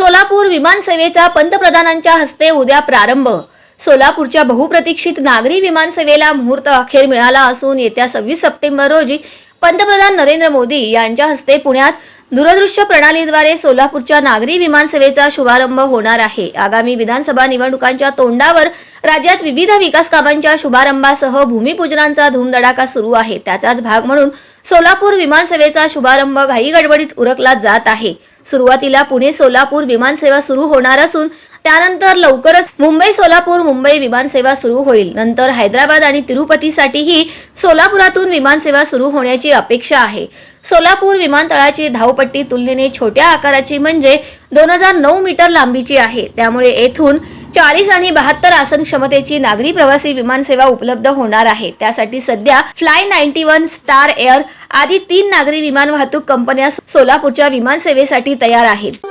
सोलापूर विमानसेवेचा पंतप्रधानांच्या हस्ते उद्या प्रारंभ. सोलापूरच्या बहुप्रतीक्षित नागरी विमानसेवेला मुहूर्त अखेर मिळाला असून येत्या सव्वीस सप्टेंबर रोजी पंतप्रधान नरेंद्र मोदी यांच्या हस्ते पुण्यात दूरदृश्य प्रणालीद्वारे सोलापूरच्या नागरी विमानसेवेचा शुभारंभ होणार आहे. आगामी विधानसभा निवडणुकांच्या तोंडावर राज्यात विविध विकास कामांच्या शुभारंभासह भूमिपूजनांचा धूमधडाका सुरू आहे. त्याचाच भाग म्हणून सोलापूर विमानसेवेचा शुभारंभ घाई गडबडीत उरकला जात आहे. सुरुवातीला पुणे सोलापूर विमानसेवा सुरू होणार असून त्यानंतर लवकरच मुंबई सोलापूर मुंबई विमानसेवा सुरू होईल. नंतर हैदराबाद आणि तिरुपतीसाठीही सोलापुरातून विमानसेवा सुरू होण्याची अपेक्षा आहे. सोलापूर विमानतळाची धावपट्टी तुलनेने छोट्या आकाराची म्हणजे दोन हजार नऊ मीटर लांबीची आहे. त्यामुळे येथून चाळीस आणि बहात्तर आसन क्षमतेची नागरी प्रवासी विमानसेवा उपलब्ध होणार आहे. त्यासाठी सध्या fly ninety one star air आदी तीन नागरी विमान वाहतूक कंपन्या सोलापूरच्या विमानसेवेसाठी तयार आहेत.